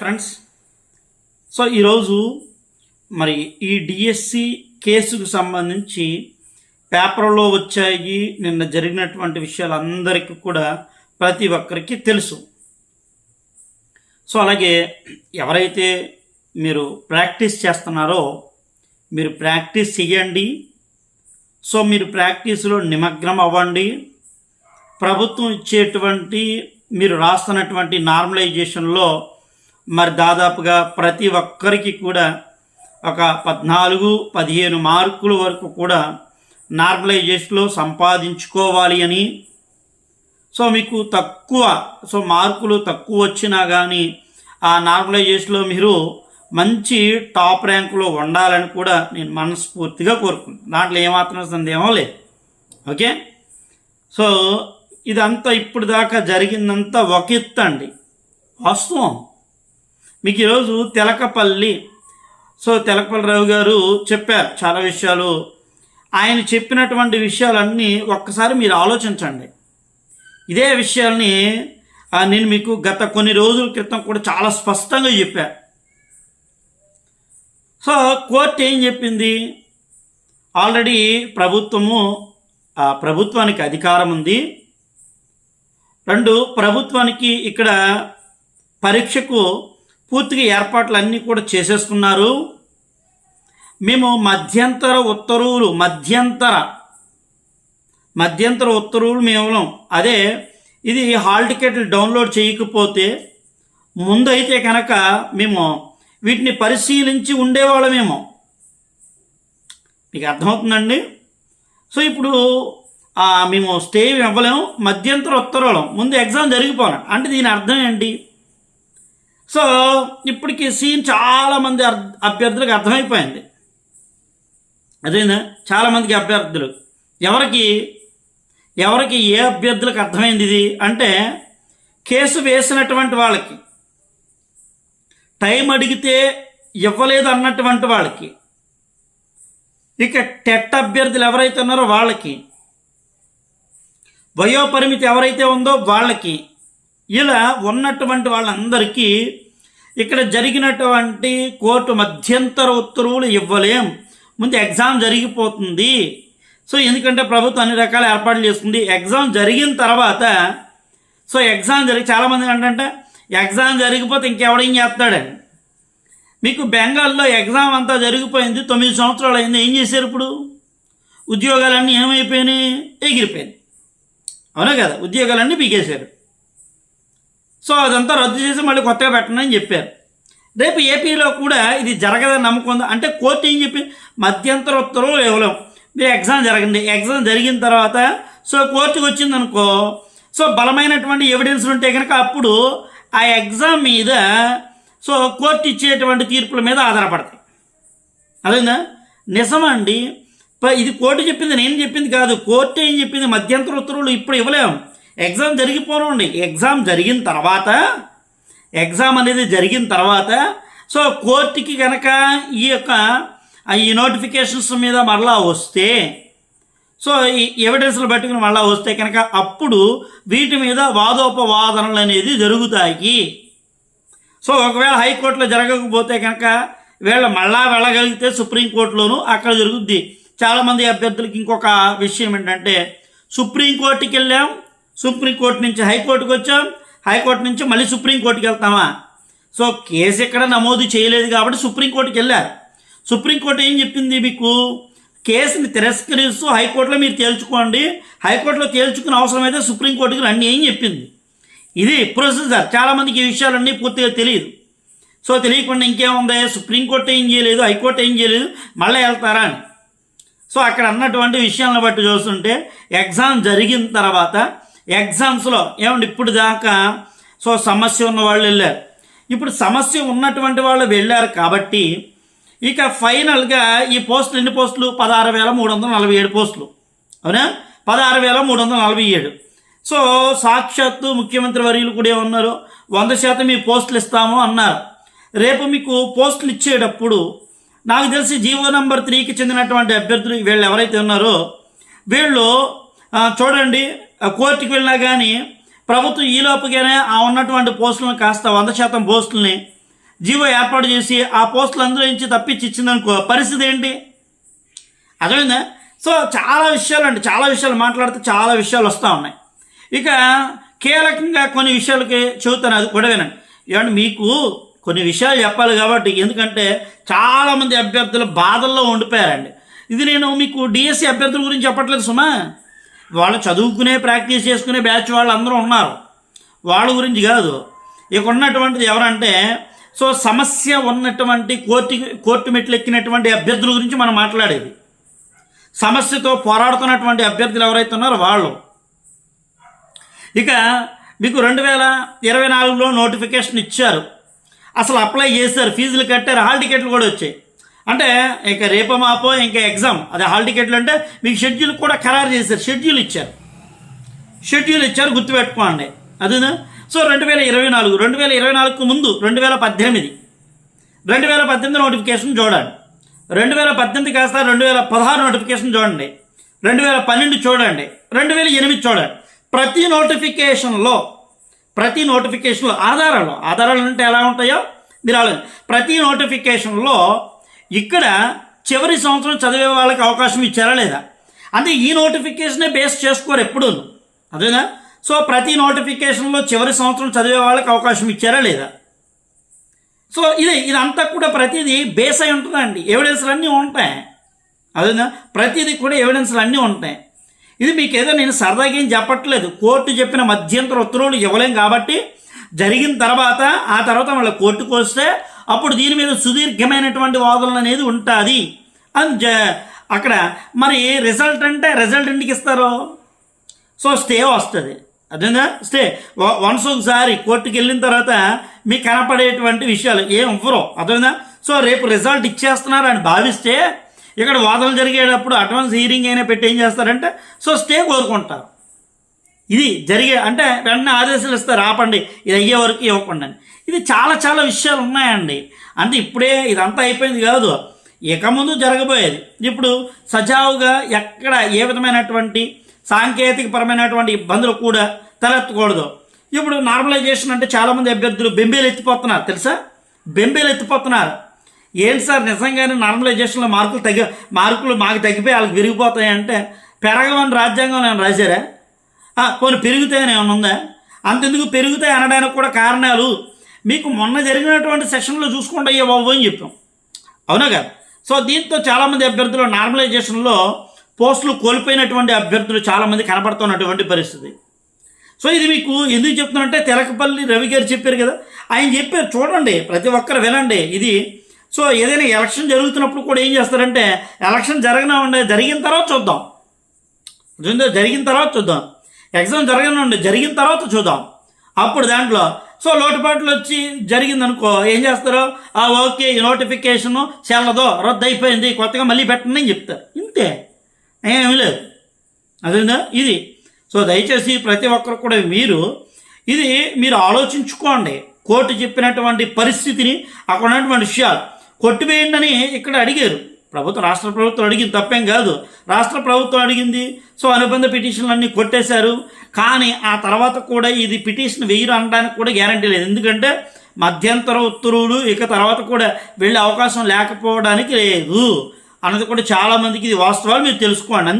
Friends so ఈరోజు మరి ఈ డిఎస్సి కేసుకు సంబంధించి పేపర్లో వచ్చాయి నిన్న జరిగినటువంటి విషయాలు అందరికీ కూడా ప్రతి ఒక్కరికి తెలుసు. సో అలాగే ఎవరైతే మీరు ప్రాక్టీస్ చేస్తున్నారో మీరు ప్రాక్టీస్ చేయండి సో మీరు ప్రాక్టీస్లో నిమగ్నం అవ్వండి. ప్రభుత్వం ఇచ్చేటువంటి మీరు రాస్తున్నటువంటి నార్మలైజేషన్లో మరి దాదాపుగా ప్రతి ఒక్కరికి కూడా ఒక పద్నాలుగు పదిహేను మార్కుల వరకు కూడా నార్మలైజేషన్లో సంపాదించుకోవాలి అని. సో మీకు తక్కువ సో మార్కులు తక్కువ వచ్చినా కానీ ఆ నార్మలైజేషన్లో మీరు మంచి టాప్ ర్యాంకులో ఉండాలని కూడా నేను మనస్ఫూర్తిగా కోరుకుంటున్నాను. దాంట్లో ఏమాత్రం సందేహం లేదు. ఓకే? సో ఇదంతా ఇప్పుడు దాకా జరిగిందంతా ఒక ఎత్తు అండి. వాస్తవం. మీకు ఈరోజు తెలకపల్లి. సో తెలకపల్లి రావు గారు చెప్పారు చాలా విషయాలు. ఆయన చెప్పినటువంటి విషయాలన్నీ ఒక్కసారి మీరు ఆలోచించండి. ఇదే విషయాల్ని నేను మీకు గత కొన్ని రోజుల క్రితం కూడా చాలా స్పష్టంగా చెప్పా. సో కోర్టు ఏం చెప్పింది? ఆల్రెడీ ప్రభుత్వము ఆ ప్రభుత్వానికి అధికారం ఉంది. రెండు ప్రభుత్వానికి ఇక్కడ పరీక్షకు పూర్తిగా ఏర్పాట్లు అన్నీ కూడా చేసేసుకున్నారు మేము మధ్యంతర ఉత్తర్వులు మధ్యంతర మధ్యంతర ఉత్తర్వులు మేము ఇవ్వలేం. అదే ఇది హాల్ టికెట్లు డౌన్లోడ్ చేయకపోతే ముందైతే కనుక మేము వీటిని పరిశీలించి ఉండేవాళ్ళమేమో. మీకు అర్థమవుతుందండి? సో ఇప్పుడు మేము స్టే ఇవ్వలేము మధ్యంతర ఉత్తర్వులం ముందు ఎగ్జామ్ జరిగిపోవాలి. అంటే దీని అర్థం ఏంటి? సో ఇప్పటికి సీన్ చాలామంది అభ్యర్థులకు అర్థమైపోయింది. అదేనా చాలామందికి అభ్యర్థులు. ఎవరికి? ఎవరికి ఏ అభ్యర్థులకు అర్థమైంది ఇది? అంటే కేసు వేసినటువంటి వాళ్ళకి. టైం అడిగితే ఇవ్వలేదు అన్నటువంటి వాళ్ళకి. ఇక టెట్ అభ్యర్థులు ఎవరైతే ఉన్నారో వాళ్ళకి. వయోపరిమితి ఎవరైతే ఉందో వాళ్ళకి. ఇలా ఉన్నటువంటి వాళ్ళందరికీ ఇక్కడ జరిగినటువంటి కోర్టు మధ్యంతర ఉత్తర్వులు ఇవ్వలేం. ముందు ఎగ్జామ్ జరిగిపోతుంది. సో ఎందుకంటే ప్రభుత్వం అన్ని రకాల ఏర్పాట్లు చేస్తుంది. ఎగ్జామ్ జరిగిన తర్వాత సో ఎగ్జామ్ జరిగి చాలామంది ఏంటంటే ఎగ్జామ్ జరిగిపోతే ఇంకెవడేం చేస్తాడని మీకు బెంగాల్లో ఎగ్జామ్ అంతా జరిగిపోయింది తొమ్మిది సంవత్సరాలు అయింది. ఏం చేశారు ఇప్పుడు? ఉద్యోగాలన్నీ ఏమైపోయినాయి? ఎగిరిపోయింది అవునా కదా? ఉద్యోగాలన్నీ పీకేశారు. సో అదంతా రద్దు చేసి మళ్ళీ కొత్తగా పెట్టండి అని చెప్పారు. రేపు ఏపీలో కూడా ఇది జరగదని నమ్మకం ఉంది. అంటే కోర్టు ఏం చెప్పి మధ్యంతర ఉత్తర్వులు ఇవ్వలేం. మీరు ఎగ్జామ్ జరగండి. ఎగ్జామ్ జరిగిన తర్వాత సో కోర్టుకు వచ్చిందనుకో సో బలమైనటువంటి ఎవిడెన్స్ ఉంటే కనుక అప్పుడు ఆ ఎగ్జామ్ మీద సో కోర్టు ఇచ్చేటువంటి తీర్పుల మీద ఆధారపడతాయి. అదేనా? నిజమండి అండి? ఇది కోర్టు చెప్పింది నేను చెప్పింది కాదు. కోర్టు ఏం చెప్పింది? మధ్యంతర ఉత్తర్వులు ఇప్పుడు ఇవ్వలేము ఎగ్జామ్ జరిగిపోనండి ఎగ్జామ్ జరిగిన తర్వాత ఎగ్జామ్ అనేది జరిగిన తర్వాత సో కోర్టుకి కనుక ఈ యొక్క ఈ నోటిఫికేషన్స్ మీద మరలా వస్తే సో ఈ ఎవిడెన్స్లు పట్టుకుని మళ్ళా వస్తే కనుక అప్పుడు వీటి మీద వాదోపవాదనలు అనేది జరుగుతాయి. సో ఒకవేళ హైకోర్టులో జరగకపోతే కనుక వీళ్ళు మళ్ళా వెళ్ళగలిగితే సుప్రీంకోర్టులోనూ అక్కడ జరుగుద్ది. చాలామంది అభ్యర్థులకి ఇంకొక విషయం ఏంటంటే సుప్రీంకోర్టుకి వెళ్ళాం సుప్రీంకోర్టు నుంచి హైకోర్టుకు వచ్చాం. హైకోర్టు నుంచి మళ్ళీ సుప్రీంకోర్టుకి వెళ్తామా? సో కేసు ఎక్కడ నమోదు చేయలేదు కాబట్టి సుప్రీంకోర్టుకి వెళ్ళారు. సుప్రీంకోర్టు ఏం చెప్పింది మీకు? కేసుని తిరస్కరిస్తూ హైకోర్టులో మీరు తేల్చుకోండి. హైకోర్టులో తేల్చుకునే అవసరమైతే సుప్రీంకోర్టుకి రండి ఏం చెప్పింది. ఇది ప్రొసీజర్. చాలామందికి ఈ విషయాలన్నీ పూర్తిగా తెలియదు. సో తెలియకుండా ఇంకేముంది? సుప్రీంకోర్టు ఏం చేయలేదు హైకోర్టు ఏం చేయలేదు మళ్ళీ వెళ్తారా అని. సో అక్కడ అన్నటువంటి విషయాలను బట్టి చూస్తుంటే ఎగ్జామ్ జరిగిన తర్వాత ఎగ్జామ్స్లో ఏమండి ఇప్పుడు దాకా సో సమస్య ఉన్న వాళ్ళు వెళ్ళారు. ఇప్పుడు సమస్య ఉన్నటువంటి వాళ్ళు వెళ్ళారు కాబట్టి ఇక ఫైనల్గా ఈ పోస్టులు ఎన్ని పోస్టులు? పదహారు వేల మూడు వందల నలభై ఏడు పోస్టులు. అవునా? పదహారు వేల మూడు వందల నలభై ఏడు. సో సాక్షాత్తు ముఖ్యమంత్రి వర్యులు కూడా ఏమన్నారు? వంద శాతం మీ పోస్టులు ఇస్తాము అన్నారు. రేపు మీకు పోస్టులు ఇచ్చేటప్పుడు నాకు తెలిసి జీవో నంబర్ త్రీకి చెందినటువంటి అభ్యర్థులు వీళ్ళు ఎవరైతే ఉన్నారో వీళ్ళు చూడండి కోర్టుకి వెళ్ళినా కానీ ప్రభుత్వం ఈ లోపుగానే ఆ ఉన్నటువంటి పోస్టులను కాస్త వంద శాతం పోస్టుల్ని జీవో ఏర్పాటు చేసి ఆ పోస్టులు అందులో నుంచి తప్పించి ఇచ్చిందనుకో పరిస్థితి ఏంటి? అర్థమైందా? సో చాలా విషయాలు అండి. చాలా విషయాలు మాట్లాడితే చాలా విషయాలు వస్తూ ఉన్నాయి. ఇక కీలకంగా కొన్ని విషయాలకి చెబుతాను. అది కూడా వినండి. ఏమంటే మీకు కొన్ని విషయాలు చెప్పాలి కాబట్టి ఎందుకంటే చాలామంది అభ్యర్థులు బాధల్లో ఉండిపోయారండి. ఇది నేను మీకు డిఎస్సి అభ్యర్థుల గురించి చెప్పట్లేదు సుమా. వాళ్ళు చదువుకునే ప్రాక్టీస్ చేసుకునే బ్యాచ్ వాళ్ళు అందరూ ఉన్నారు. వాళ్ళ గురించి కాదు. ఇక ఉన్నటువంటిది ఎవరంటే సో సమస్య ఉన్నటువంటి కోర్టు కోర్టు మెట్లు ఎక్కినటువంటి అభ్యర్థుల గురించి మనం మాట్లాడేది. సమస్యతో పోరాడుతున్నటువంటి అభ్యర్థులు ఎవరైతే ఉన్నారో వాళ్ళు. ఇక మీకు రెండు వేల ఇరవై నాలుగులో నోటిఫికేషన్ ఇచ్చారు. అసలు అప్లై చేశారు. ఫీజులు కట్టారు. హాల్ టికెట్లు కూడా వచ్చాయి. అంటే ఇంకా రేపో మాపో ఇంకా ఎగ్జామ్. అదే హాల్ టికెట్లు అంటే మీకు షెడ్యూల్ కూడా ఖరారు చేశారు. షెడ్యూల్ ఇచ్చారు. షెడ్యూల్ ఇచ్చారు గుర్తుపెట్టుకోండి. అదేనా? సో రెండు వేల ఇరవై నాలుగు రెండు వేల ఇరవై నాలుగుకు ముందు రెండు వేల పద్దెనిమిది. రెండు వేల పద్దెనిమిది నోటిఫికేషన్ చూడండి. రెండు వేల పద్దెనిమిది కాస్త రెండు వేల పదహారు నోటిఫికేషన్ చూడండి. రెండు వేల పన్నెండు చూడండి. రెండు వేల ఎనిమిది చూడండి. ప్రతి నోటిఫికేషన్లో ప్రతి నోటిఫికేషన్లో ఆధారాలు ఆధారాలు అంటే ఎలా ఉంటాయో మీరు ప్రతి నోటిఫికేషన్లో ఇక్కడ చివరి సంవత్సరం చదివే వాళ్ళకి అవకాశం ఇచ్చారా లేదా? అంటే ఈ నోటిఫికేషనే బేస్ చేసుకోరు ఎప్పుడూ అదేనా? సో ప్రతి నోటిఫికేషన్లో చివరి సంవత్సరం చదివే వాళ్ళకి అవకాశం ఇచ్చారా లేదా? సో ఇది ఇదంతా కూడా ప్రతిదీ బేస్ అయి ఉంటుందండి. ఎవిడెన్స్లు అన్నీ ఉంటాయి. అదేనా? ప్రతిదీ కూడా ఎవిడెన్స్లు అన్నీ ఉంటాయి. ఇది మీకు ఏదో నేను సరదాగా ఏం చెప్పట్లేదు. కోర్టు చెప్పిన మధ్యంతర ఉత్తర్వులు ఇవ్వలేం కాబట్టి జరిగిన తర్వాత ఆ తర్వాత మళ్ళీ కోర్టుకు వస్తే అప్పుడు దీని మీద సుదీర్ఘమైనటువంటి వాదనలు అనేది ఉంటుంది. అండ్ అక్కడ మరి రిజల్ట్ అంటే రిజల్ట్ ఎందుకు ఇస్తారు? సో స్టే వస్తుంది. అదేనా స్టే వన్స్ ఒకసారి కోర్టుకి వెళ్ళిన తర్వాత మీకు కనపడేటువంటి విషయాలు ఏం ఇవ్వరు అదేనా సో రేపు రిజల్ట్ ఇచ్చేస్తున్నారు అని భావిస్తే ఇక్కడ వాదనలు జరిగేటప్పుడు అడ్వాన్స్ హీరింగ్ అయినా పెట్టి ఏం చేస్తారంటే సో స్టే కోరుకుంటారు. ఇది జరిగే అంటే వెంటనే ఆదేశాలు ఇస్తారు ఆపండి ఇది అయ్యే వరకు ఇవ్వకుండా అని. ఇది చాలా చాలా విషయాలు ఉన్నాయండి. అంటే ఇప్పుడే ఇదంతా అయిపోయింది కాదు. ఇక ముందు జరగబోయేది. ఇప్పుడు సజావుగా ఎక్కడ ఏ విధమైనటువంటి సాంకేతికపరమైనటువంటి ఇబ్బందులు కూడా తలెత్తకూడదు. ఇప్పుడు నార్మలైజేషన్ అంటే చాలామంది అభ్యర్థులు బెంబేలు ఎత్తిపోతున్నారు తెలుసా? బెంబేలు ఎత్తిపోతున్నారు. ఏంటి సార్ నిజంగానే నార్మలైజేషన్లో మార్కులు తగ్గి మార్కులు మాకు తగ్గిపోయి వాళ్ళకి విరిగిపోతాయి అంటే పెరగమని రాజ్యాంగం నేను రాశారా? కొన్ని పెరుగుతాయని ఏమైనా ఉందా? అంతెందుకు పెరుగుతాయి అనడానికి కూడా కారణాలు? మీకు మొన్న జరిగినటువంటి సెషన్లో చూసుకోండి అయ్యే బాబు అని చెప్పాం. అవునా కదా? సో దీంతో చాలామంది అభ్యర్థులు నార్మలైజేషన్లో పోస్టులు కోల్పోయినటువంటి అభ్యర్థులు చాలామంది కనపడుతున్నటువంటి పరిస్థితి. సో ఇది మీకు ఎందుకు చెప్తున్నానంటే తెలకపల్లి రవి గారు చెప్పారు కదా. ఆయన చెప్పారు చూడండి ప్రతి ఒక్కరు వినండి. ఇది సో ఏదైనా ఎలక్షన్ జరుగుతున్నప్పుడు కూడా ఏం చేస్తారంటే ఎలక్షన్ జరగనా ఉండే జరిగిన తర్వాత చూద్దాం. జరిగిన తర్వాత చూద్దాం. ఎగ్జామ్ జరగనుండి జరిగిన తర్వాత చూద్దాం. అప్పుడు దాంట్లో సో లోటుపాట్లు వచ్చి జరిగిందనుకో ఏం చేస్తారు? ఆ ఓకే ఈ నోటిఫికేషన్ చెల్లదో రద్దు అయిపోయింది కొత్తగా మళ్ళీ పెట్టండి అని చెప్తారు. ఇంతే. ఏమీ లేదు. అదేందా? ఇది. సో దయచేసి ప్రతి ఒక్కరు కూడా మీరు ఇది మీరు ఆలోచించుకోండి. కోర్టు చెప్పినటువంటి పరిస్థితిని అక్కడ ఉన్నటువంటి విషయాలు కొట్టివేయండి అని ఇక్కడ అడిగారు. ప్రభుత్వం రాష్ట్ర ప్రభుత్వం అడిగింది తప్పేం కాదు. రాష్ట్ర ప్రభుత్వం అడిగింది సో అనుబంధ పిటిషన్లు అన్నీ కొట్టేశారు. కానీ ఆ తర్వాత కూడా ఇది పిటిషన్ వెయ్యరు అనడానికి కూడా గ్యారంటీ లేదు. ఎందుకంటే మధ్యంతర ఉత్తర్వులు ఇక తర్వాత కూడా వెళ్ళే అవకాశం లేకపోవడానికి లేదు. అన్నది కూడా చాలామందికి ఇది వాస్తవాలు మీరు తెలుసుకోండి.